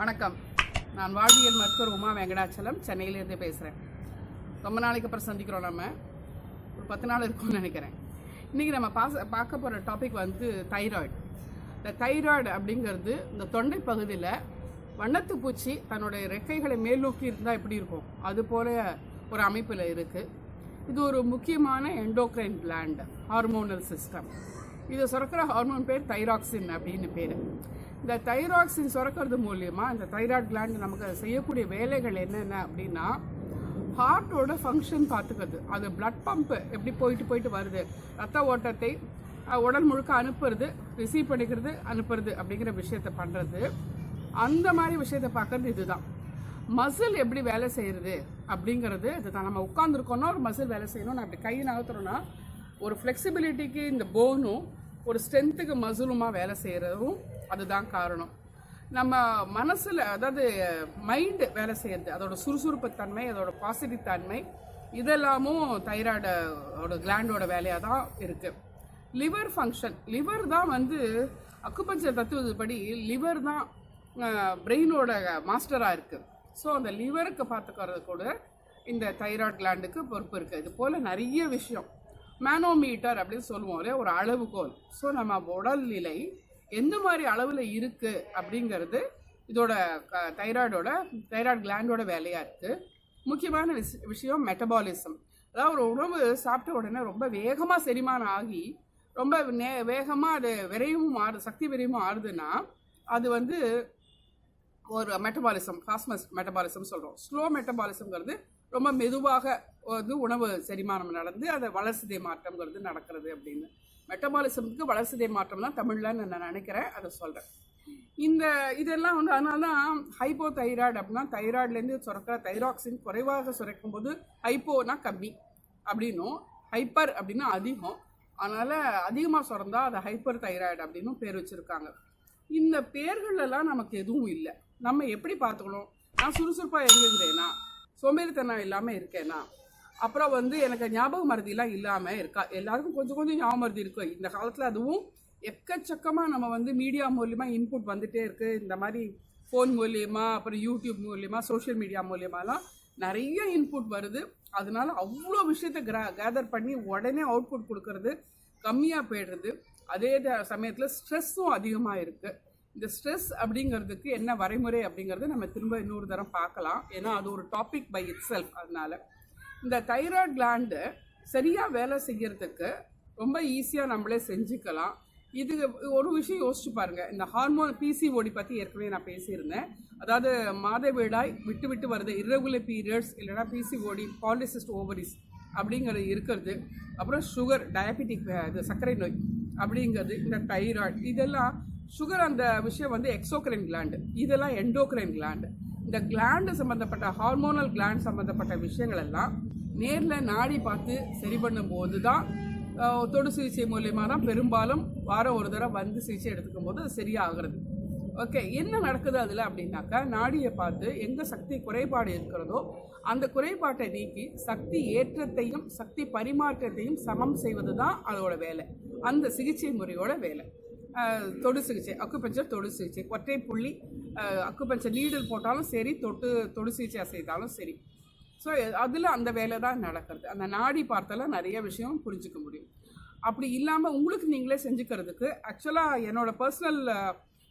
வணக்கம். நான் வாழ்வியல் மருத்துவர் உமா வெங்கடாச்சலம் சென்னையிலேருந்து பேசுகிறேன் ரொம்ப நாளைக்கு அப்புறம் சந்திக்கிறோம் நம்ம. ஒரு பத்து நாள் இருக்கும்னு நினைக்கிறேன். இன்றைக்கி நம்ம பாச பார்க்க போகிற டாபிக் வந்து தைராய்டு. இந்த தைராய்டு அப்படிங்கிறது இந்த தொண்டை பகுதியில் வண்ணத்து பூச்சி தன்னுடைய ரெக்கைகளை மேல் நோக்கி இருந்தால் எப்படி இருக்கும்? அது போல ஒரு அமைப்பில் இருக்குது இது ஒரு முக்கியமான எண்டோக்ரைன் gland ஹார்மோனல் சிஸ்டம் இது சுரக்கிற ஹார்மோன் பேர் தைராக்சின் அப்படின்னு பேர். இந்த தைராக்சின் சுரக்கிறது மூலியமா இந்த தைராய்டு கிளாண்ட் நமக்கு செய்யக்கூடிய வேலைகள் என்னென்ன அப்படின்னா ஹார்ட்டோட ஃபங்க்ஷன் பார்த்துக்கிறது. அது பிளட் பம்ப் எப்படி போயிட்டு போயிட்டு வருது ரத்த ஓட்டத்தை உடல் முழுக்க அனுப்புறது ரிசீவ் பண்ணிக்கிறது அனுப்புறது அப்படிங்கிற விஷயத்தை பண்ணுறது அந்த மாதிரி விஷயத்தை பார்க்கறது இதுதான். மசில் எப்படி வேலை செய்கிறது அப்படிங்கிறது இதுதான். நம்ம உட்காந்துருக்கோம்னா ஒரு மசில் வேலை செய்யணும் நான் அப்படி கையை நகர்த்துறோன்னா ஒரு ஃப்ளெக்சிபிலிட்டிக்கு இந்த போனும் ஒரு ஸ்ட்ரென்த்துக்கு மசுலுமாக வேலை செய்கிறதும் அதுதான் காரணம். நம்ம மனசில் அதாவது மைண்டு வேலை செய்கிறது அதோட சுறுசுறுப்பு தன்மை அதோட பாசிட்டிவ் தன்மை இதெல்லாமும் தைராய்டோட கிளாண்டோட வேலையாக தான் இருக்குது லிவர் ஃபங்க்ஷன் லிவர் தான் வந்து அக்குபஞ்சர் தத்துவப்படி லிவர் தான் பிரெயினோட மாஸ்டராக இருக்குது ஸோ அந்த லிவருக்கு பார்த்துக்கிறது கூட இந்த தைராய்டு கிளாண்டுக்கு பொறுப்பு இருக்குது இது போல் நிறைய விஷயம். மேனோமீட்டர் அப்படின்னு சொல்லுவோம் இல்லையா? ஒரு அளவுகோல். ஸோ நம்ம உடல்நிலை எந்த மாதிரி அளவில் இருக்குது அப்படிங்கிறது இதோட தைராய்டோட தைராய்டு கிளாண்டோட வேலையாக இருக்குது முக்கியமான விஷ- விஷயம் மெட்டபாலிசம் அதாவது ஒரு உணவு சாப்பிட்ட உடனே ரொம்ப வேகமாக செரிமானம் ஆகி ரொம்ப நே வேகமாக அது விரைவும் ஆறு சக்தி விரைவும் ஆறுதுன்னா அது வந்து ஒரு மெட்டபாலிசம் ஃபாஸ்மஸ் மெட்டபாலிசம் சொல்கிறோம் ஸ்லோ மெட்டபாலிசம்ங்கிறது ரொம்ப மெதுவாக வந்து உணவு செரிமானம் நடந்து அதை வளர்சிதை மாற்றம்ங்கிறது நடக்கிறது அப்படின்னு. மெட்டபாலிசம்க்கு வளர்சிதை மாற்றம் தான் தமிழில் நான் நினைக்கிறேன் அதை சொல்கிறேன் இந்த இதெல்லாம் வந்து அதனால தான் ஹைப்போ தைராய்டு அப்படின்னா தைராய்டுலேருந்து சுரக்கிற தைராக்சின் குறைவாக சுரக்கும் போது ஹைப்போனா கம்மி அப்படின்னும். ஹைப்பர் அப்படின்னா அதிகம். அதனால் அதிகமாக சுரந்தால் அது ஹைப்பர் தைராய்டு அப்படின்னும் பேர் வச்சுருக்காங்க. இந்த பேர்களெல்லாம் நமக்கு எதுவும் இல்லை. நம்ம எப்படி பார்த்துக்கணும்? நான் சுறுசுறுப்பாக எழுந்திருந்தேன்னா சோம்பேறித்தனம் இல்லாமல் இருக்கேனா? அப்புறம் வந்து எனக்கு ஞாபக மருதிலாம் இல்லாமல் இருக்கா? எல்லாருக்கும் கொஞ்சம் கொஞ்சம் ஞாபக மருதி இருக்கும் இந்த காலத்தில் அதுவும் எக்கச்சக்கமாக நம்ம வந்து மீடியா மூலியமாக இன்புட் வந்துட்டே இருக்குது இந்த மாதிரி ஃபோன் மூலியமா அப்புறம் யூடியூப் மூலியமா சோஷியல் மீடியா மூலியமாலாம் நிறைய இன்புட் வருது. அதனால அவ்வளோ விஷயத்தை கிரா கேதர் பண்ணி உடனே அவுட்புட் கொடுக்கறது கம்மியாக போயிடுறது அதே சமயத்தில் ஸ்ட்ரெஸ்ஸும் அதிகமாக இருக்குது இந்த ஸ்ட்ரெஸ் அப்படிங்கிறதுக்கு என்ன வரைமுறை அப்படிங்கிறத நம்ம திரும்ப இன்னொரு தரம் பார்க்கலாம். ஏன்னா அது ஒரு டாபிக் பை இட் செல்ஃப் அதனால. இந்த தைராய்டு கிளாண்டு சரியாக வேலை செய்யறதுக்கு ரொம்ப ஈஸியாக நம்மளே செஞ்சுக்கலாம். இது ஒரு விஷயம் யோசிச்சு பாருங்க. இந்த ஹார்மோன் பிசிஓடி பற்றி ஏற்கனவே நான் பேசியிருந்தேன். அதாவது மாதவிடாய் விட்டு விட்டு வருது. இரகுலர் பீரியட்ஸ் இல்லைன்னா பிசிஓடி பாலிசிஸ்ட் ஓவரிஸ் அப்படிங்கிறது இருக்கிறது. அப்புறம் சுகர் டயபெட்டிக் இது சர்க்கரை நோய் அப்படிங்கிறது. இந்த தைராய்டு இதெல்லாம் சுகர் அந்த விஷயம் வந்து எக்ஸோக்ரைன் கிளாண்டு இதெல்லாம் எண்டோக்ரைன் கிளாண்டு இந்த கிளாண்டு சம்மந்தப்பட்ட ஹார்மோனல் கிளாண்ட் சம்மந்தப்பட்ட விஷயங்கள் எல்லாம் நேரில் நாடி பார்த்து சரி பண்ணும்போது தான் தொடு சிகிச்சை மூலயமா தான் பெரும்பாலும் வாரம் ஒரு தடவை வந்து சிகிச்சை எடுத்துக்கும் போது அது சரியாகிறது. ஓகே என்ன நடக்குது அதில் அப்படின்னாக்கா நாடியை பார்த்து எங்கே சக்தி குறைபாடு இருக்கிறதோ அந்த குறைபாட்டை நீக்கி சக்தி ஏற்றத்தையும் சக்தி பரிமாற்றத்தையும் சமம் செய்வது தான் அதோட வேலை. அந்த சிகிச்சை முறையோட வேலை. தொடு சிகிச்சை அக்குபஞ்சர் தொடு சிகிச்சை. ஒற்றை புள்ளி அக்குபஞ்சர் நீடில் போட்டாலும் சரி தொட்டு தொடு சிகிச்சை செய்தாலும் சரி. ஸோ அதில் அந்த வேலை தான் நடக்கிறது. அந்த நாடி பார்த்தால நிறைய விஷயம் புரிஞ்சுக்க முடியும். அப்படி இல்லாமல் உங்களுக்கு நீங்களே செஞ்சுக்கிறதுக்கு ஆக்சுவலாக என்னோடய பர்சனல்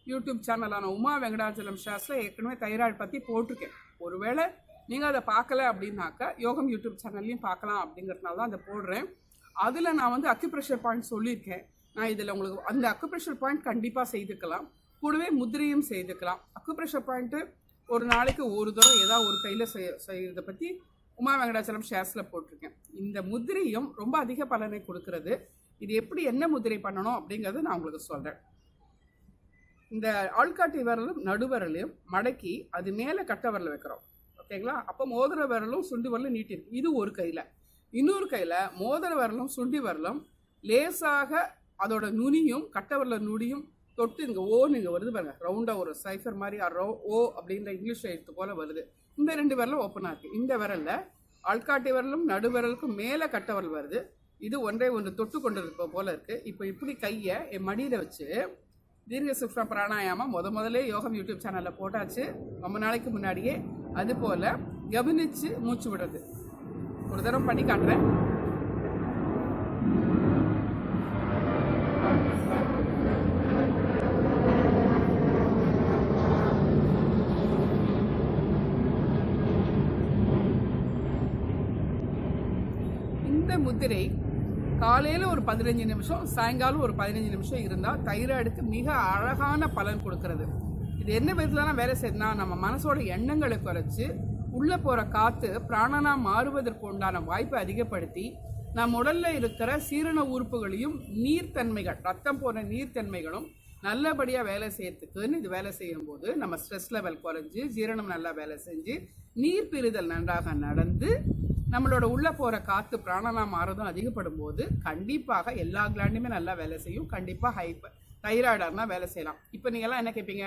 யூடியூப் சேனலான உமா வெங்கடாச்சலம் ஷாஸில் ஏற்கனவே தைராய்டு பற்றி போட்டிருக்கேன். ஒருவேளை நீங்கள் அதை பார்க்கல அப்படின்னாக்கா யோகம் யூடியூப் சேனல்லையும் பார்க்கலாம் அப்படிங்கிறதுனால தான் அதை போடுறேன். அதில் நான் வந்து அக்யூப்ரெஷர் பாயிண்ட் சொல்லியிருக்கேன். நான் இதில் உங்களுக்கு அந்த அக்குப்ரெஷர் பாயிண்ட் கண்டிப்பாக செய்துக்கலாம். கூடவே முதிரையும் செய்துக்கலாம். அக்குப்ரெஷர் பாயிண்ட்டு ஒரு நாளைக்கு ஒரு தடவை ஏதாவது ஒரு கையில் செய்ய செய்கிறத பற்றி உமா வெங்கடாச்சலம் ஷேர்ஸில் போட்டிருக்கேன். இந்த முதிரையும் ரொம்ப அதிக பலனை கொடுக்கறது. இது எப்படி என்ன முதிரை பண்ணணும் அப்படிங்கிறத நான் உங்களுக்கு சொல்கிறேன் இந்த ஆள்காட்டி விரலும் நடுவிரலையும் மடக்கி அது மேலே கட்ட விரல் வைக்கிறோம். ஓகேங்களா அப்போ மோதிர விரலும் சுண்டி விரலும் நீட்டிருக்கு. இது ஒரு கையில். இன்னொரு கையில் மோதிர விரலும் சுண்டி விரலும் லேசாக அதோட நுனியும் கட்டவரில் நுடியும் நுனியும் தொட்டு இங்கே ஓன்னு இங்கே வருது பாருங்க. ரவுண்டாக ஒரு சைஃபர் மாதிரி ரோ ஓ அப்படின்ற இங்கிலீஷ் எழுத்து போல் வருது. இந்த ரெண்டு விரலும் ஓப்பனாக இருக்குது இந்த விரலில் ஆள்காட்டி விரலும் நடுவிரலுக்கும் மேலே கட்டவரல் வருது. இது ஒன்றை ஒன்று தொட்டு கொண்டு இருப்ப போல இருக்குது இப்போ இப்படி கையை என் மடியில் வச்சு தீர்க்க சுப்ர பிராணாயாமம் முத முதல்ல யோகம் யூடியூப் சேனலில் போட்டாச்சு. ரொம்ப நாளைக்கு முன்னாடியே. அது போல் கவனித்து மூச்சு விடுறது. ஒரு தடவை பண்ணி காட்டுறேன் இந்த முத்திரை காலையில் ஒரு பதினஞ்சு நிமிஷம் சாயங்காலம் ஒரு பதினஞ்சு நிமிஷம் இருந்தால் தைராய்டுக்கு மிக அழகான பலன் கொடுக்கறது. இது என்ன விதத்துலலாம் வேலை செய்யுதுன்னா நம்ம மனசோட எண்ணங்களை குறைச்சி உள்ளே போகிற காற்று பிராணனா மாறுவதற்கு உண்டான வாய்ப்பை அதிகப்படுத்தி நம் உடல்ல இருக்கிற சீரண உறுப்புகளையும் நீர்த்தன்மைகள் ரத்தம் போன்ற நீர்த்தன்மைகளும் நல்லபடியாக வேலை செய்யறதுக்குன்னு இது வேலை செய்யும் போது நம்ம ஸ்ட்ரெஸ் லெவல் குறைஞ்சி ஜீரணம் நல்லா வேலை செஞ்சு நீர் பிரிதல் நன்றாக நடந்து நம்மளோட உள்ள போகிற காற்று பிராணனா மாறதும் அதிகப்படும் போது கண்டிப்பாக எல்லா கிளாண்டுமே நல்லா வேலை செய்யும். கண்டிப்பாக ஹைப்பர் தைராய்டாக வேலை செய்யலாம். இப்போ நீங்கள்லாம் என்ன கேட்பீங்க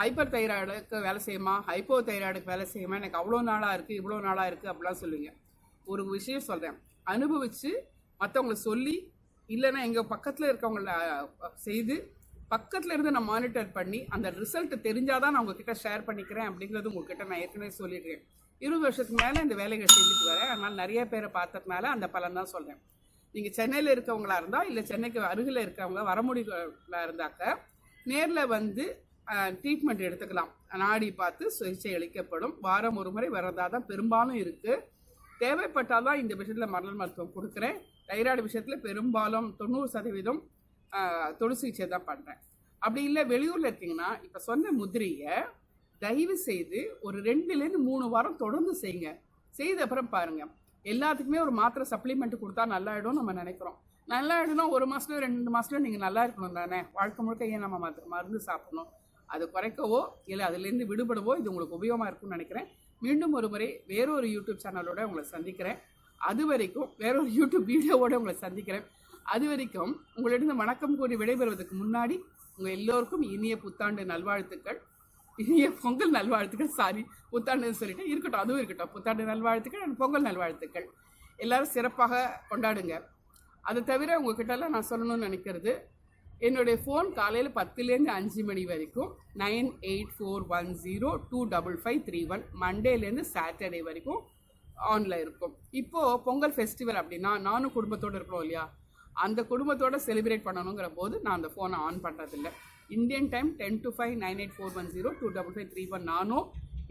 ஹைப்பர் தைராய்டுக்கு வேலை செய்யுமா? ஹைப்போ தைராய்டுக்கு வேலை செய்யுமா? எனக்கு அவ்வளோ நாளாக இருக்குது இவ்வளோ நாளாக இருக்குது அப்படிலாம் சொல்லுவீங்க ஒரு விஷயம் சொல்கிறேன் அனுபவித்து மற்றவங்களை சொல்லி இல்லைன்னா எங்கள் பக்கத்தில் இருக்கவங்கள செய்து பக்கத்தில் இருந்து நான் மானிட்டர் பண்ணி அந்த ரிசல்ட் தெரிஞ்சாதான் நான் உங்ககிட்ட ஷேர் பண்ணிக்கிறேன் அப்படிங்கிறது உங்ககிட்ட நான் ஏற்கனவே சொல்லிடுறேன் இருபது வருஷத்துக்கு மேலே இந்த வேலைகள் செஞ்சுட்டு வரேன். அதனால் நிறைய பேரை பார்த்ததுனால அந்த பலன் தான் சொல்கிறேன் நீங்கள் சென்னையில் இருக்கவங்களா இருந்தால் இல்லை சென்னைக்கு அருகில் இருக்கவங்க வர முடியல இருந்தாக்க நேரில் வந்து ட்ரீட்மெண்ட் எடுத்துக்கலாம். நாடி பார்த்து சிகிச்சை அளிக்கப்படும். வாரம் ஒரு முறை வரதா தான் பெரும்பாலும் இருக்குது தேவைப்பட்டால் தான் இந்த விஷயத்தில் மரண மருத்துவம் கொடுக்குறேன். தைராய்டு விஷயத்தில் பெரும்பாலும் தொண்ணூறு சதவீதம் தொழில் சிகிச்சை தான் பண்ணுறேன் அப்படி இல்லை வெளியூரில் இருக்கீங்கன்னா இப்போ சொன்ன முதிரையை தயவு செய்து ஒரு ரெண்டுலேருந்து மூணு வாரம் தொடர்ந்து செய்யுங்க. செய்த அப்புறம் பாருங்க. எல்லாத்துக்குமே ஒரு மாத்திரை சப்ளிமெண்ட் கொடுத்தா நல்லாயிடும் நம்ம நினைக்கிறோம். நல்லாயிடும்னா ஒரு மாதத்துல ரெண்டு மாதத்துல நீங்கள் நல்லா இருக்கணும் தானே? வாழ்க்கை முழுக்க ஏன் நம்ம மருந்து- மருந்து சாப்பிடணும்? அது குறைக்கவோ இல்லை அதுலேருந்து விடுபடவோ இது உங்களுக்கு உபயோகமாக இருக்கும்னு நினைக்கிறேன். மீண்டும் ஒரு முறை வேறொரு யூடியூப் சேனலோட உங்களை சந்திக்கிறேன். அது வரைக்கும் வேறொரு யூடியூப் வீடியோவோட உங்களை சந்திக்கிறேன். அது வரைக்கும் உங்களிடம் வணக்கம் கூறி விடைபெறுவதற்கு முன்னாடி உங்கள் எல்லோருக்கும் இனிய புத்தாண்டு நல்வாழ்த்துக்கள். இனிய பொங்கல் நல்வாழ்த்துக்கள் சாரி புத்தாண்டுன்னு சொல்லிட்டு இருக்கட்டும் அதுவும் இருக்கட்டும். புத்தாண்டு நல்வாழ்த்துக்கள் அண்ட் பொங்கல் நல்வாழ்த்துக்கள். எல்லாரும் சிறப்பாக கொண்டாடுங்க. அதை தவிர உங்ககிட்டலாம் நான் சொல்லணும்னு நினைக்கிறது என்னுடைய ஃபோன் காலையில் பத்துலேருந்து அஞ்சு மணி வரைக்கும் nine eight four one zero two double five three one மண்டேலேருந்து Saturday வரைக்கும் ஆனில் இருக்கும். இப்போது பொங்கல் ஃபெஸ்டிவல் அப்படின்னா நானும் குடும்பத்தோடு இருக்கிறோம் இல்லையா? அந்த குடும்பத்தோடு செலிப்ரேட் பண்ணணுங்கிற போது நான் அந்த ஃபோனை ஆன் பண்ணுறதில்ல Indian time ten to five nine eight four one zero two double five three one நானோ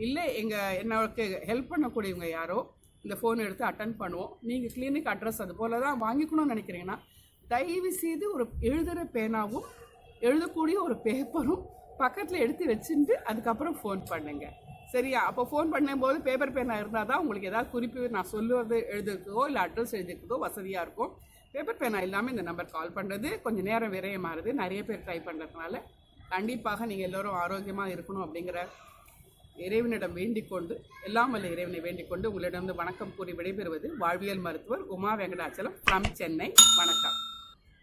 இல்லை எங்கள் என்னோட ஹெல்ப் பண்ணக்கூடியவங்க யாரோ இந்த ஃபோன் எடுத்து அட்டன் பண்ணுவோம். நீங்கள் கிளினிக் அட்ரஸ் அது போல தான் வாங்கிக்கணும்னு நினைக்கிறீங்கன்னா தயவு செய்து ஒரு எழுதுகிற பேனாவும் எழுதக்கூடிய ஒரு பேப்பரும் பக்கத்தில் எடுத்து வச்சுட்டு அதுக்கப்புறம் ஃபோன் பண்ணுங்கள் சரியா? அப்போ ஃபோன் பண்ணும்போது பேப்பர் பேனா இருந்தால் தான் உங்களுக்கு ஏதாவது குறிப்பு நான் சொல்லுவது எழுதுறதுக்கோ இல்லை அட்ரஸ் எழுதுறதுக்கோ வசதியாக இருக்கும். பேப்பர் பேனா இல்லாமல் இந்த நம்பர் கால் பண்ணுறது கொஞ்சம் நேரம் விரயமாகுது நிறைய பேர் ட்ரை பண்ணுறதுனால கண்டிப்பாக நீங்கள் எல்லோரும் ஆரோக்கியமாக இருக்கணும் அப்படிங்கிற இறைவனிடம் வேண்டிக் கொண்டு எல்லாம் வல்ல இறைவனை வேண்டிக் கொண்டு உங்களிடம் வணக்கம் கூறி விடைபெறுவது வாழ்வியல் மருத்துவர் உமா வெங்கடாச்சலம் ஃப்ரம் சென்னை. வணக்கம்.